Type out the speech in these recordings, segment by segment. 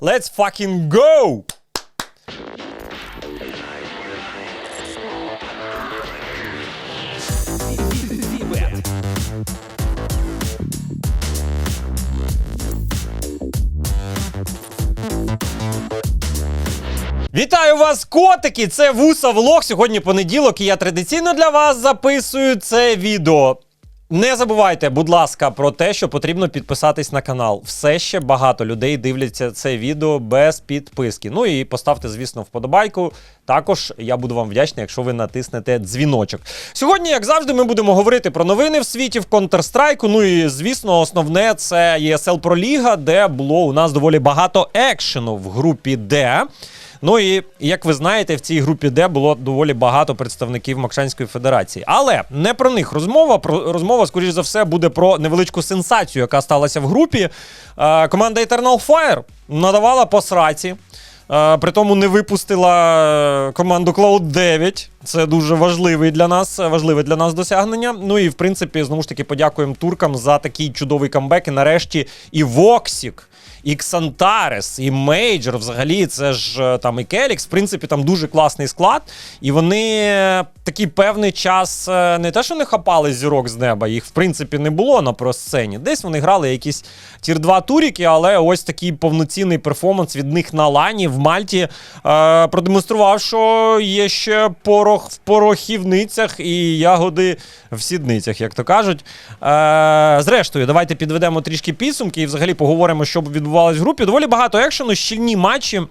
Let's fucking go! Вітаю вас, котики! Це Вуса Влог. Сьогодні понеділок, і я традиційно для вас записую це відео. Не забувайте, будь ласка, про те, що потрібно підписатись на канал. Все ще багато людей дивляться це відео без підписки. Ну і поставте, звісно, вподобайку. Також я буду вам вдячний, якщо ви натиснете дзвіночок. Сьогодні, як завжди, ми будемо говорити про новини в світі в Counter-Strike. Ну і звісно, основне це ESL Pro Ліга, де було у нас доволі багато екшену в групі Д. Ну і як ви знаєте, в цій групі Д було доволі багато представників Макшанської Федерації. Але не про них розмова. Про розмова, скоріш за все, буде про невеличку сенсацію, яка сталася в групі. Е, команда Eternal Fire надавала по сраці. Е, При тому не випустила е, команду Cloud 9. Це дуже важливий для нас, е, важливе для нас досягнення. Ну і в принципі, знову ж таки, подякуємо туркам за такий чудовий камбек. І нарешті і Воксік, і Ксантарес, і Мейджор. Взагалі, це ж е, там і Келікс. В принципі, там дуже класний склад. І вони е, такий певний час е, не те, що не хапали зірок з неба, їх в принципі не було на просцені. Десь вони грали якісь тір 2 туріки, але ось такий повноцінний перформанс від них на лані в Мальті е, продемонстрував, що є ще порох в порохівницях і ягоди в сідницях, як то кажуть. Е, зрештою, давайте підведемо трішки підсумки і взагалі поговоримо, що відбувалось в групі. Доволі багато екшену, щільні матчі.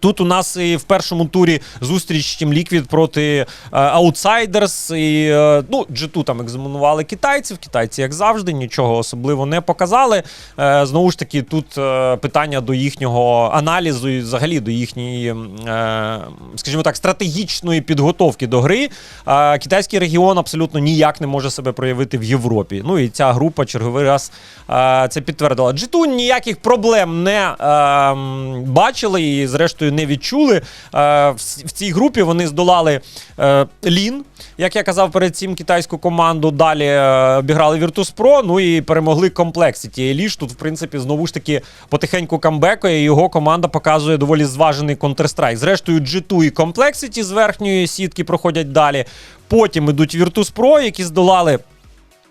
Тут у нас і в першому турі зустріч Team Liquid проти е, Outsiders. І, е, ну, G2 там екзаменували китайців. Китайці, як завжди, нічого особливо не показали. Е, знову ж таки, тут питання до їхнього аналізу і взагалі до їхньої, скажімо так, стратегічної підготовки до гри. Китайський регіон абсолютно ніяк не може себе проявити в Європі. Ну і ця група черговий раз це підтвердила. G2 ніяких проблем не бачили і, зрештою, не відчули. Е, в, цій групі вони здолали е, Лін, як я казав перед цим китайську команду. Далі е, обіграли Virtus.pro, ну і перемогли Complexity. Еліш тут, в принципі, знову ж таки потихеньку камбекає. і Його команда показує доволі зважений Counter-Strike. Зрештою, G2 і Complexity з верхньої сітки проходять далі. Потім ідуть Virtus.pro, які здолали.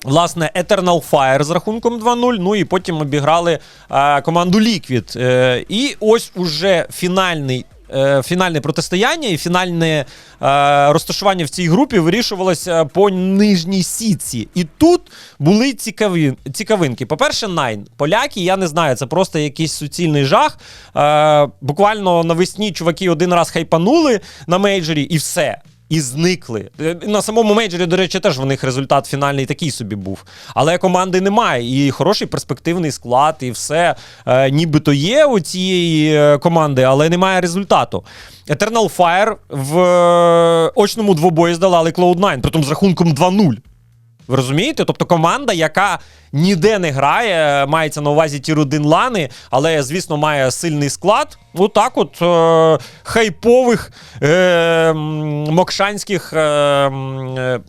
Власне, Eternal Fire з рахунком 2-0. Ну і потім обіграли е, команду Liquid. Е, і ось уже фінальний. е, Фінальне протистояння і фінальне е, розташування в цій групі вирішувалося по нижній сітці. І тут були цікаві, цікавинки. По-перше, Найн. Поляки, я не знаю, це просто якийсь суцільний жах. Е, буквально навесні чуваки один раз хайпанули на мейджорі, і все. І зникли. Е, На самому мейджорі, до речі, теж в них результат фінальний такий собі був. Але команди немає. І хороший перспективний склад, і все е, нібито є у цієї е, команди, але немає результату. Eternal Fire в е, очному двобої здолали Cloud9, притом з рахунком 2-0. Ви розумієте? Тобто команда, яка ніде не грає, мається на увазі ті 1 лани, але, звісно, має сильний склад. Ну так, от е, хайпових е, мокшанських е, е,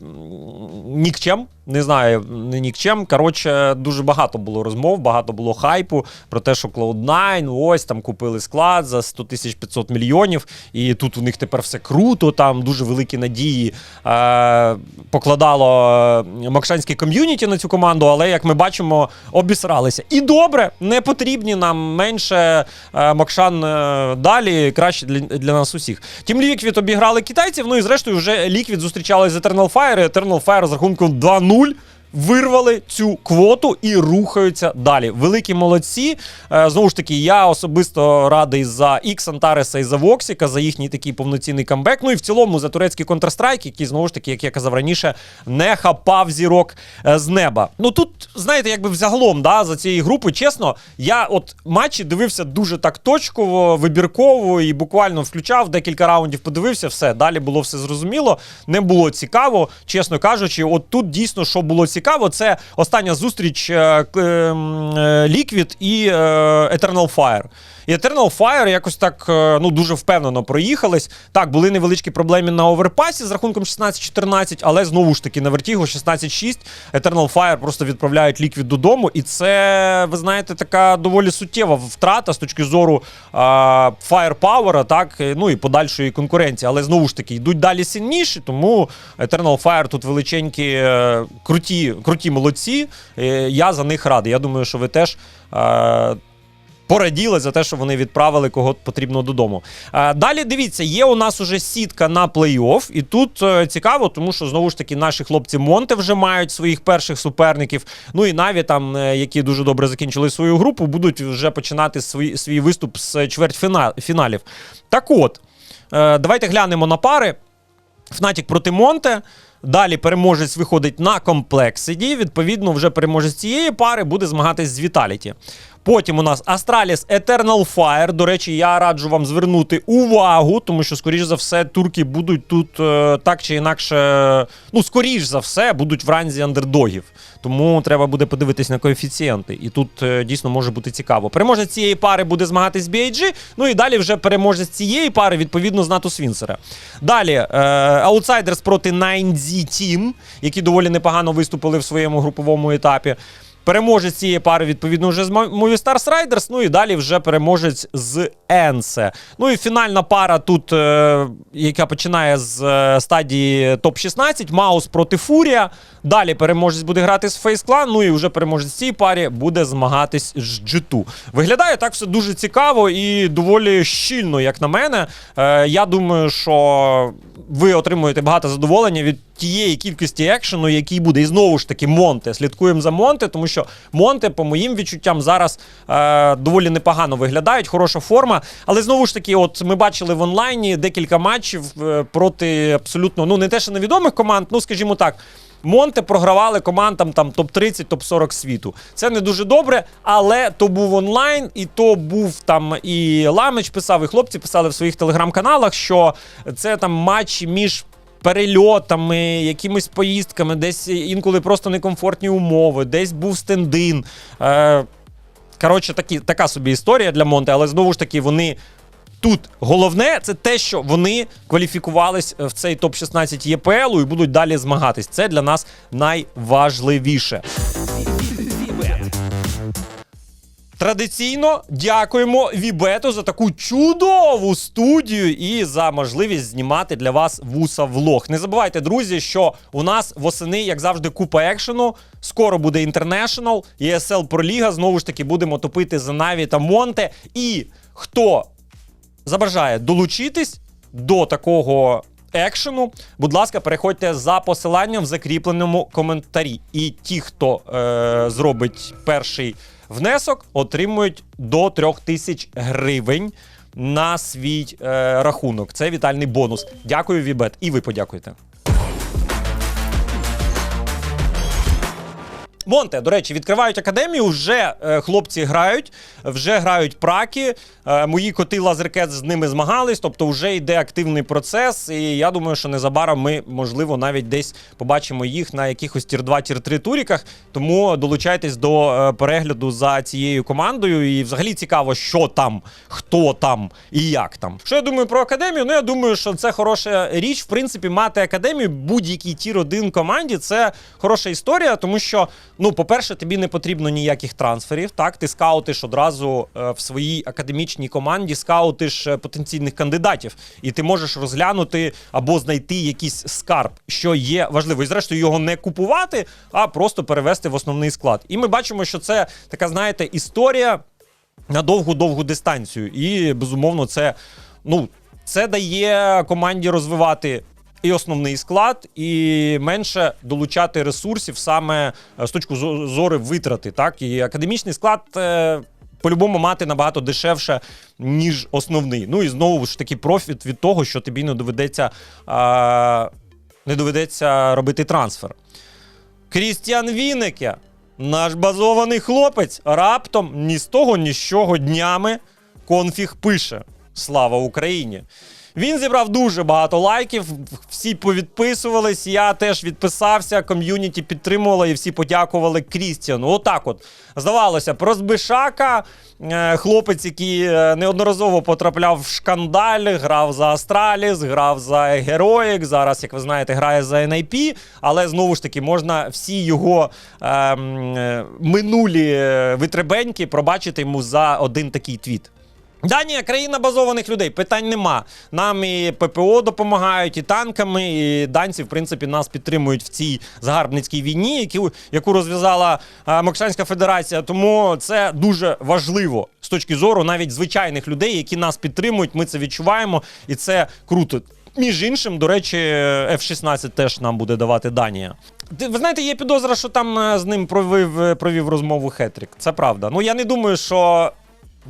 нікчем. Не знаю, не нікчем. Коротше, дуже багато було розмов, багато було хайпу про те, що Cloud9, ось там купили склад за 100 тисяч 500 мільйонів, і тут у них тепер все круто, там дуже великі надії е, покладало е, Мокшанське ком'юніті на цю команду, але як ми бачимо, обісралися. І добре, не потрібні нам менше е, Мокшан е, далі, краще для, для нас усіх. Тім Liquid обіграли китайців, ну і зрештою вже Liquid зустрічали з Eternal Fire. і Eternal Fire з рахунком 2-0 нуль вирвали цю квоту і рухаються далі. Великі молодці. Е, Знову ж таки, я особисто радий за і Ксантареса, і за Воксіка, за їхній такий повноцінний камбек. Ну і в цілому за турецький Counter-Strike, який, знову ж таки, як я казав раніше, не хапав зірок е, з неба. Ну тут, знаєте, якби взагалом, да, за цією групою, чесно, я от матчі дивився дуже так точково, вибірково і буквально включав декілька раундів, подивився, все. Далі було все зрозуміло. Не було цікаво, чесно кажучи, от тут дійсно, що було цікаво. Цікаво, це остання зустріч е, ем, е, Liquid і е, Eternal Fire. І Eternal Fire якось так е, ну дуже впевнено проїхались. Так, були невеличкі проблеми на оверпасі з рахунком 16-14, але знову ж таки на вертігу 16-6 Eternal Fire просто відправляють Liquid додому. І це, ви знаєте, така доволі суттєва втрата з точки зору а, firepower, так, е, ну і подальшої конкуренції. Але знову ж таки йдуть далі сильніші, тому Eternal Fire тут величенькі, е, круті, круті молодці. Е, Я за них радий. Я думаю, що ви теж. Пораділи за те, що вони відправили кого потрібно додому. Далі дивіться, є у нас уже сітка на плей-офф, і тут е, цікаво, тому що знову ж таки наші хлопці Монте вже мають своїх перших суперників. Ну і наві там, е, які дуже добре закінчили свою групу, будуть вже починати свій, свій виступ з чвертьфіналів. Так от, е, давайте глянемо на пари. Фнатік проти Монте. Далі переможець виходить на комплексиді. Відповідно, вже переможець цієї пари буде змагатись з Віталіті. Потім у нас Astralis Eternal Fire. До речі, я раджу вам звернути увагу, тому що, скоріш за все, турки будуть тут е, так чи інакше, ну, скоріш за все, будуть в ранзі андердогів. Тому треба буде подивитись на коефіцієнти. І тут е, дійсно може бути цікаво. Переможець цієї пари буде змагатись BIG, ну і далі вже переможець цієї пари, відповідно, з НАТО Свінсера. Далі е, Outsiders проти 9Z Team, які доволі непогано виступили в своєму груповому етапі. Переможець цієї пари, відповідно, вже з Mo- Movistar Riders, ну і далі вже переможець з Енсе. Ну і фінальна пара тут, е, яка починає з е, стадії топ-16, Маус проти Фурія. Далі переможець буде грати з Clan, ну і вже переможець цій парі буде змагатись з G2. Виглядає так все дуже цікаво і доволі щільно, як на мене. Е, я думаю, що ви отримуєте багато задоволення від тієї кількості екшену, який буде. І знову ж таки, Монте. Слідкуємо за Монте, тому що Монте, по моїм відчуттям, зараз е, доволі непогано виглядають, хороша форма. Але знову ж таки, от ми бачили в онлайні декілька матчів е, проти абсолютно, ну не те, що невідомих команд, ну скажімо так. Монте програвали командам там топ-30, топ-40 світу. Це не дуже добре, але то був онлайн, і то був там і Ламич писав, і хлопці писали в своїх телеграм-каналах, що це там матчі між перельотами, якимись поїздками, десь інколи просто некомфортні умови, десь був стендин. Е, коротше, такі, така собі історія для Монте, але знову ж таки, вони. Тут головне це те, що вони кваліфікувались в цей топ-16 ЄПЛ і будуть далі змагатись. Це для нас найважливіше. Традиційно дякуємо Вібету за таку чудову студію і за можливість знімати для вас вуса влог. Не забувайте, друзі, що у нас восени, як завжди, купа екшену. Скоро буде інтернешнл, ESL Проліга. Знову ж таки, будемо топити за Наві та Монте. І хто забажає долучитись до такого екшену, будь ласка, переходьте за посиланням в закріпленому коментарі. І ті, хто е, зробить перший внесок, отримують до 3000 гривень на свій е, рахунок. Це вітальний бонус. Дякую, Вібет. І ви подякуйте. Монте, до речі, відкривають академію. Вже е, хлопці грають, вже грають праки. Е, мої коти Лазеркет з ними змагались, тобто вже йде активний процес. І я думаю, що незабаром ми, можливо, навіть десь побачимо їх на якихось тір 2 тір 3 туріках. Тому долучайтесь до е, перегляду за цією командою. І взагалі цікаво, що там, хто там і як там. Що я думаю про академію? Ну я думаю, що це хороша річ. В принципі, мати академію будь-якій тір 1 команді це хороша історія, тому що. Ну, по-перше, тобі не потрібно ніяких трансферів. Так, ти скаутиш одразу е, в своїй академічній команді, скаутиш е, потенційних кандидатів, і ти можеш розглянути або знайти якийсь скарб, що є важливо. І зрештою його не купувати, а просто перевести в основний склад. І ми бачимо, що це така, знаєте, історія на довгу-довгу дистанцію. І безумовно, це ну. Це дає команді розвивати і основний склад, і менше долучати ресурсів саме е, з точки зору витрати. Так і академічний склад. е, По-любому мати набагато дешевше, ніж основний. Ну і знову ж таки профіт від того, що тобі не доведеться, не доведеться робити трансфер. Крістіан Вінеке, наш базований хлопець, раптом ні з того, ні з чого днями конфіг пише. Слава Україні! Він зібрав дуже багато лайків, всі повідписувались. Я теж відписався, ком'юніті підтримувало і всі подякували Крістіану. Отак от. Здавалося, про Збишака, е, хлопець, який е, неодноразово потрапляв в шкандаль, грав за Астраліс, грав за Героїк. Зараз, як ви знаєте, грає за NIP, але знову ж таки можна всі його е, е, минулі витребеньки пробачити йому за один такий твіт. Данія країна базованих людей, питань нема. Нам і ППО допомагають, і танками, і данці, в принципі, нас підтримують в цій загарбницькій війні, яку, яку розв'язала Мокшанська Федерація. Тому це дуже важливо з точки зору навіть звичайних людей, які нас підтримують. Ми це відчуваємо, і це круто. Між іншим, до речі, F-16 теж нам буде давати Данія. Ви знаєте, є підозра, що там е, з ним провів, е, провів розмову Хетрік. Це правда. Ну я не думаю, що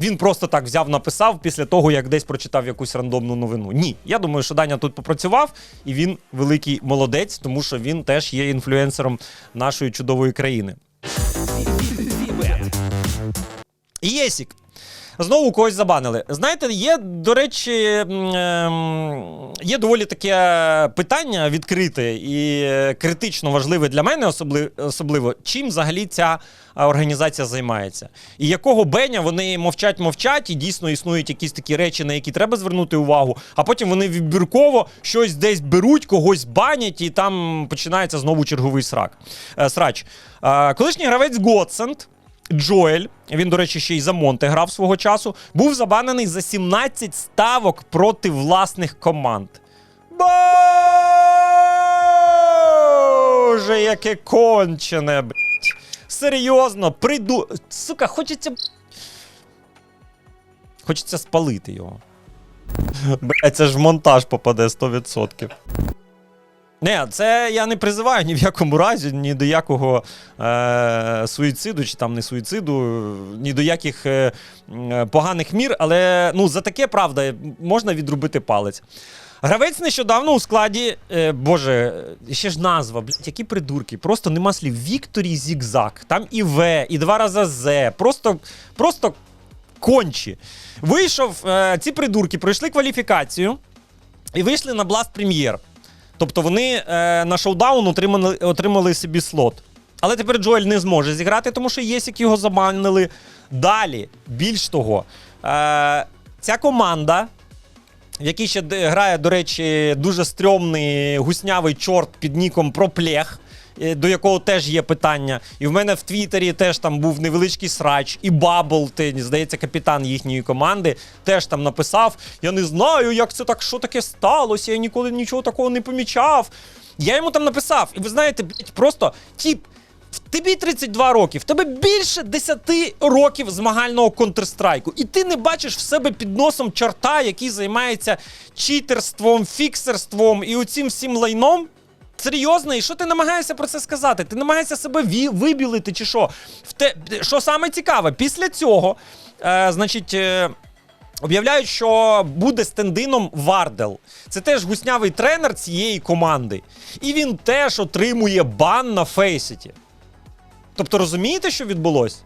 він просто так взяв, написав після того, як десь прочитав якусь рандомну новину. Ні, я думаю, що Даня тут попрацював, і він великий молодець, тому що він теж є інфлюенсером нашої чудової країни. Єсік. Знову когось забанили. Знаєте, є, до речі, ем, є доволі таке питання відкрите і е, критично важливе для мене, особливо, чим взагалі ця організація займається. І якого беня вони мовчать, мовчать, і дійсно існують якісь такі речі, на які треба звернути увагу, а потім вони вибірково щось десь беруть, когось банять, і там починається знову черговий срак. Е, срач. Е, колишній гравець Godsend Джоель, він, до речі, ще й за Монте грав свого часу, був забанений за 17 ставок проти власних команд. Боже, яке кончене, блядь. Серйозно, приду. Сука, хочеться. Хочеться спалити його. Блять, це ж в монтаж попаде 100%. Не, це я не призиваю ні в якому разі, ні до якого е, суїциду, чи там не суїциду, ні до яких е, поганих мір, але ну, за таке правда можна відрубити палець. Гравець нещодавно у складі, е, боже, ще ж назва, блядь, які придурки, просто нема слів. Вікторій Зігзаг, там і В, і два рази З. Просто, просто кончі. Вийшов, е, ці придурки пройшли кваліфікацію і вийшли на Premier. Тобто вони е, на шоудаун отримали, отримали собі слот. Але тепер Джоель не зможе зіграти, тому що Єсік його забанили. Далі, більш того, е, ця команда, в якій ще грає, до речі, дуже стрьомний гуснявий чорт під ніком Проплех, до якого теж є питання. І в мене в Твіттері теж там був невеличкий срач, і Бабл, здається, капітан їхньої команди, теж там написав: Я не знаю, як це так, що таке сталося, я ніколи нічого такого не помічав. Я йому там написав, і ви знаєте, просто тіп. Тобі 32 роки, в тебе більше 10 років змагального контрстрайку, і ти не бачиш в себе під носом чорта, який займається читерством, фіксерством і оцим всім лайном. Серйозно, і що ти намагаєшся про це сказати? Ти намагаєшся себе вибілити, чи що? В те, що саме цікаве, після цього, е, значить. Е, Об'являють, що буде стендином Вардел. Це теж гуснявий тренер цієї команди. І він теж отримує бан на Фейсіті. Тобто розумієте, що відбулося?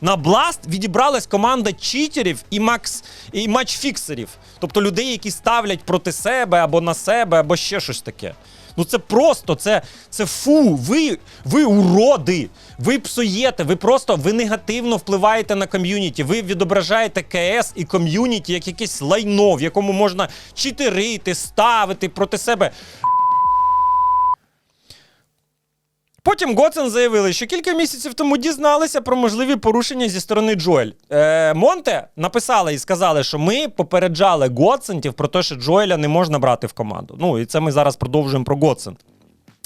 На Blast відібралась команда читерів і макс і матчфіксерів. Тобто людей, які ставлять проти себе або на себе, або ще щось таке. Ну це просто, це, це фу. Ви, ви уроди. Ви псуєте, ви просто ви негативно впливаєте на ком'юніті. Ви відображаєте КС і ком'юніті як якесь лайно, в якому можна читерити, ставити проти себе. Потім Гоцен заявили, що кілька місяців тому дізналися про можливі порушення зі сторони Джоель. Е, Монте написали і сказали, що ми попереджали Гоцентів про те, що Джоеля не можна брати в команду. Ну і це ми зараз продовжуємо про Гоцент.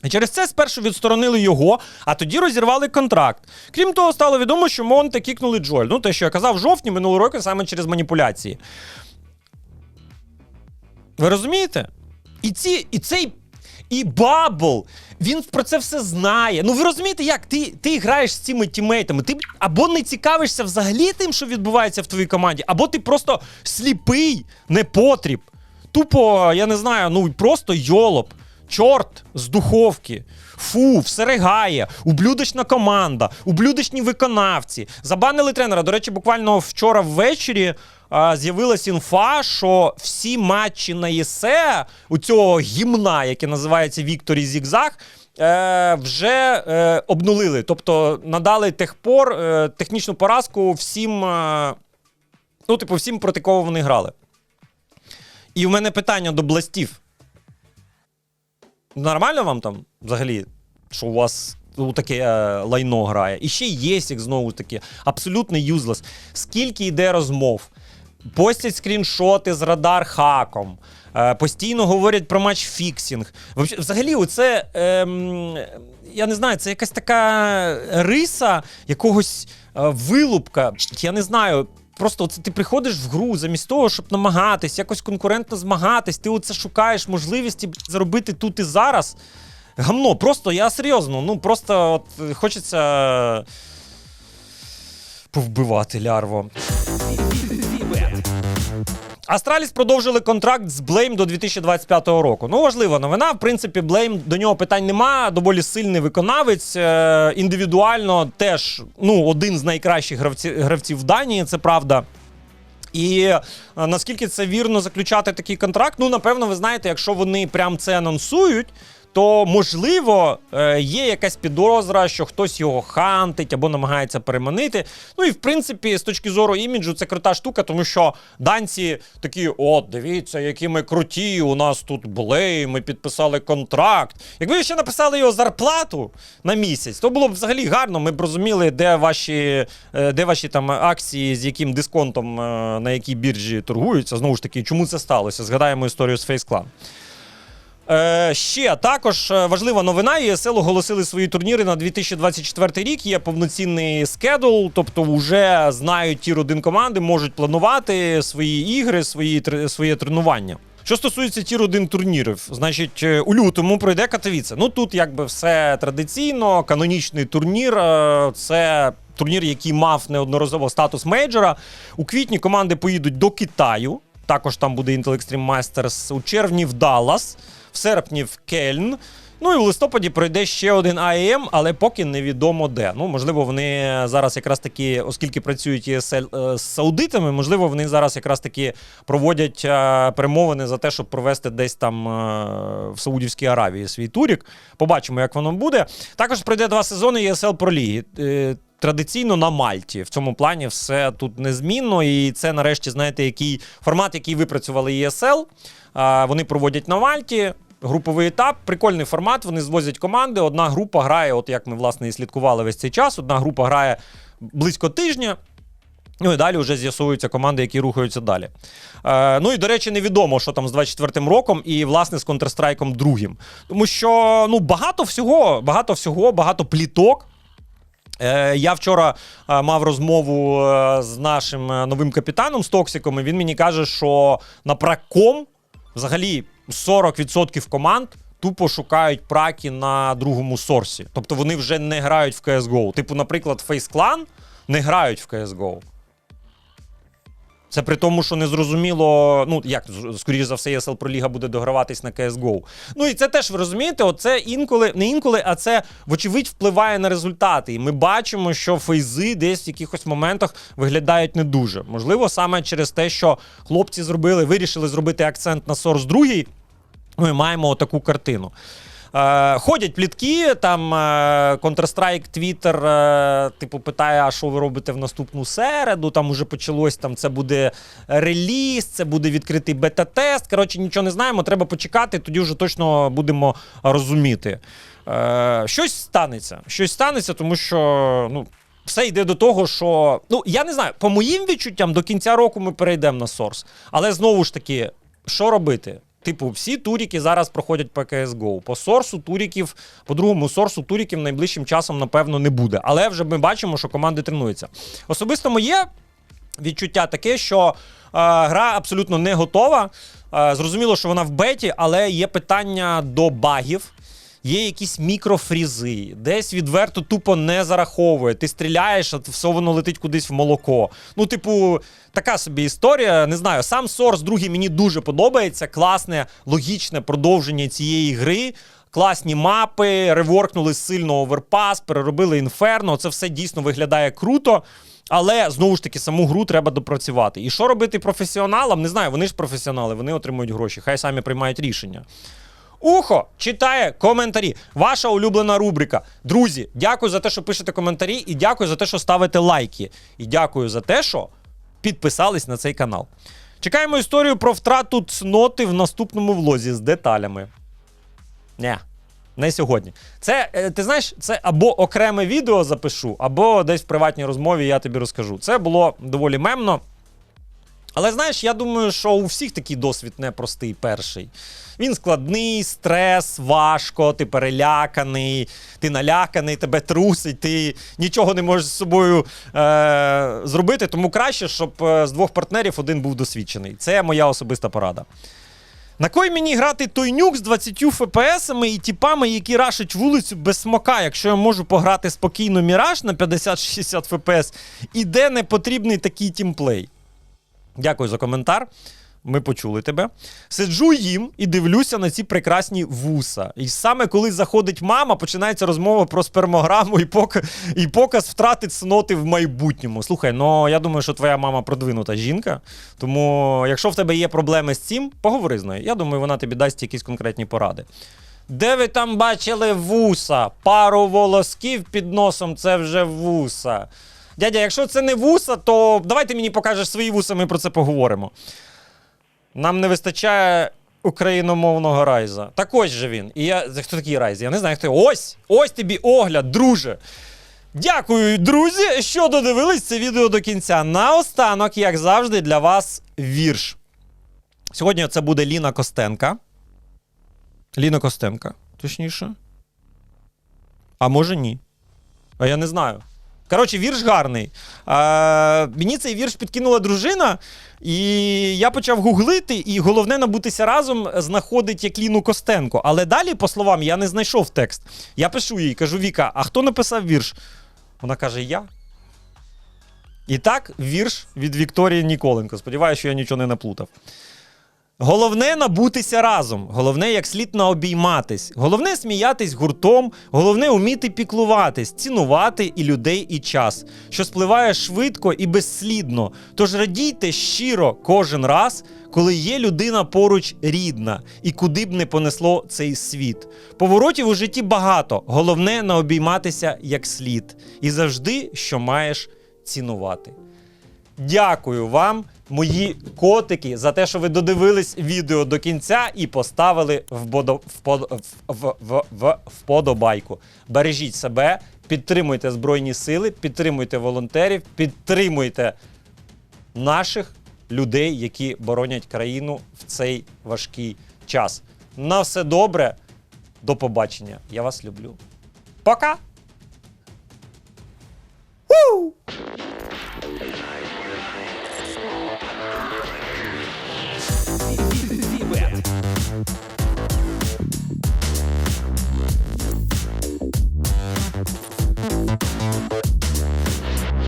І через це спершу відсторонили його, а тоді розірвали контракт. Крім того, стало відомо, що Монте кікнули Джоель. Ну, те, що я казав в жовтні минулого року саме через маніпуляції. Ви розумієте? І ці, і цей. І Бабл, він про це все знає. Ну ви розумієте, як ти, ти граєш з цими тімейтами? Ти або не цікавишся взагалі тим, що відбувається в твоїй команді, або ти просто сліпий, непотріб. Тупо, я не знаю, ну просто йолоп. Чорт з духовки. Фу, все ригає, ублюдочна команда, ублюдочні виконавці. Забанили тренера. До речі, буквально вчора ввечері з'явилась інфа, що всі матчі на ЄСЕ у цього гімна, яке називається Вікторі Зігзаг, е, вже е, обнулили. Тобто надали техпор, е, технічну поразку всім, е, ну, типу, всім, проти кого вони грали. І в мене питання до бластів. Нормально вам там взагалі, що у вас ну, таке е, лайно грає? І ще єсік знову таки, абсолютно юзлес. Скільки йде розмов? Постять скріншоти з радар хаком. Е, постійно говорять про матч фіксінг. Взагалі, оце, ем, я не знаю, це якась така риса якогось е, вилупка. Я не знаю. Просто оце ти приходиш в гру замість того, щоб намагатись, якось конкурентно змагатись, ти оце шукаєш можливості заробити тут і зараз. Гамно, просто я серйозно, ну просто от хочеться повбивати лярво. Астраліс продовжили контракт з Блейм до 2025 року. Ну, важлива новина. В принципі, Блейм до нього питань нема. Доволі сильний виконавець. Е, індивідуально теж ну, один з найкращих гравців, гравців в Данії, це правда. І е, наскільки це вірно заключати такий контракт? Ну, напевно, ви знаєте, якщо вони прям це анонсують. То можливо е, є якась підозра, що хтось його хантить або намагається переманити. Ну і в принципі, з точки зору іміджу, це крута штука, тому що данці такі: от, дивіться, які ми круті, у нас тут блей, ми підписали контракт. Якби ще написали його зарплату на місяць, то було б взагалі гарно. Ми б розуміли, де ваші, е, де ваші там акції, з яким дисконтом е, на якій біржі торгуються. Знову ж таки, чому це сталося? Згадаємо історію з Face Clan. Е, ще також е, важлива новина. ESL оголосили свої турніри на 2024 рік. Є повноцінний скедул, тобто вже знають ті родин команди, можуть планувати свої ігри, свої, своє тренування. Що стосується ті родин турнірів, значить, е, у лютому пройде Катовіце. Ну тут якби все традиційно, канонічний турнір. е, Це турнір, який мав неодноразово статус мейджора. У квітні команди поїдуть до Китаю. Також там буде Intel Extreme Masters. У червні в Даллас, серпні в Кельн. Ну і в листопаді пройде ще один АЕМ, але поки невідомо де. Ну, можливо, вони зараз якраз таки, оскільки працюють ESL е, з саудитами, можливо, вони зараз якраз таки проводять е, перемовини за те, щоб провести десь там е, в Саудівській Аравії свій турік. Побачимо, як воно буде. Також пройде два сезони Pro League. Е, Традиційно на Мальті в цьому плані все тут незмінно, і це нарешті знаєте, який формат, який випрацювали. А, Вони проводять на Мальті. Груповий етап, прикольний формат. Вони звозять команди. Одна група грає, от як ми власне і слідкували весь цей час. Одна група грає близько тижня. Ну і далі вже з'ясуються команди, які рухаються далі. Е, ну і до речі, невідомо, що там з 24-м роком і власне з Counter-Strike другим. Тому що ну багато всього, багато всього, багато пліток. Е, Я вчора е, мав розмову е, з нашим е, новим капітаном з Токсиком, і він мені каже, що на праком взагалі 40% команд тупо шукають праки на другому сорсі. Тобто вони вже не грають в CSGO. Типу, наприклад, FaceClan не грають в CSGO. Це при тому, що незрозуміло, ну як скоріш за все, ESL Pro Ліга буде дограватись на CSGO. Ну і це теж ви розумієте, оце інколи, не інколи, а це вочевидь впливає на результати. І ми бачимо, що фейзи десь в якихось моментах виглядають не дуже. Можливо, саме через те, що хлопці зробили, вирішили зробити акцент на Source 2, ми маємо таку картину. Е, ходять плітки, там е, Counter-Strike, Twitter, е, типу, питає, а що ви робите в наступну середу. Там уже почалось, там це буде реліз, це буде відкритий бета-тест. Коротше, нічого не знаємо, треба почекати, тоді вже точно будемо розуміти. Щось станеться. Щось станеться, тому що ну, все йде до того, що. Ну, я не знаю, по моїм відчуттям, до кінця року ми перейдемо на Source. Але знову ж таки, що робити? Типу, всі туріки зараз проходять по CSGO. По сорсу туріків, по другому сорсу туріків найближчим часом, напевно, не буде. Але вже ми бачимо, що команди тренуються. Особисто моє відчуття таке, що е, гра абсолютно не готова. Е, зрозуміло, що вона в беті, але є питання до багів. Є якісь мікрофрізи, десь відверто тупо не зараховує. Ти стріляєш, а все воно летить кудись в молоко. Ну, типу, така собі історія. Не знаю, сам Source другий мені дуже подобається. Класне, логічне продовження цієї гри. Класні мапи, реворкнули сильно оверпас, переробили інферно. Це все дійсно виглядає круто. Але знову ж таки, саму гру треба допрацювати. І що робити професіоналам? Не знаю, вони ж професіонали, вони отримують гроші, хай самі приймають рішення. Ухо читає коментарі. Ваша улюблена рубрика. Друзі, дякую за те, що пишете коментарі, і дякую за те, що ставите лайки. І дякую за те, що підписались на цей канал. Чекаємо історію про втрату цноти в наступному влозі з деталями. Не, не сьогодні. Це, е, ти знаєш, це або окреме відео запишу, або десь в приватній розмові я тобі розкажу. Це було доволі мемно. Але знаєш, я думаю, що у всіх такий досвід непростий перший. Він складний, стрес, важко, ти переляканий, ти наляканий, тебе трусить, ти нічого не можеш з собою е- зробити. Тому краще, щоб е, з двох партнерів один був досвідчений. Це моя особиста порада. На кой мені грати той нюк з 20 ФПСами і тіпами, які рашать вулицю без смока, якщо я можу пограти спокійно Міраж на 50-60 ФПС, і де не потрібний такий тімплей? Дякую за коментар. Ми почули тебе. Сиджу їм і дивлюся на ці прекрасні вуса. І саме коли заходить мама, починається розмова про спермограму і, пок... і показ втрати цноти в майбутньому. Слухай, ну я думаю, що твоя мама продвинута жінка. Тому, якщо в тебе є проблеми з цим, поговори з нею. Я думаю, вона тобі дасть якісь конкретні поради. Де ви там бачили вуса? Пару волосків під носом це вже вуса. Дядя, якщо це не вуса, то давай ти мені покажеш свої вуса, ми про це поговоримо. Нам не вистачає україномовного райза. Так ось же він. І я. Хто такий райз? Я не знаю, хто. Ось! Ось тобі огляд, друже. Дякую, друзі, що додивились це відео до кінця. Наостанок, як завжди, для вас вірш. Сьогодні це буде Ліна Костенка. Ліна Костенка, точніше. А може ні. А я не знаю. Коротше, вірш гарний. А, мені цей вірш підкинула дружина, і я почав гуглити, і головне набутися разом знаходить як Ліну Костенко. Але далі, по словам, я не знайшов текст. Я пишу їй, кажу: Віка, а хто написав вірш? Вона каже: Я. І так, вірш від Вікторії Ніколенко. Сподіваюся, що я нічого не наплутав. Головне набутися разом, головне як слід наобійматись, головне сміятись гуртом, головне уміти піклуватись, цінувати і людей, і час, що спливає швидко і безслідно. Тож радійте щиро кожен раз, коли є людина поруч рідна, і куди б не понесло цей світ. Поворотів у житті багато, головне наобійматися як слід, і завжди, що маєш цінувати. Дякую вам, мої котики, за те, що ви додивились відео до кінця і поставили вподо, в, в, в, в, вподобайку. Бережіть себе, підтримуйте Збройні Сили, підтримуйте волонтерів, підтримуйте наших людей, які боронять країну в цей важкий час. На все добре, до побачення. Я вас люблю. Пока! Woo!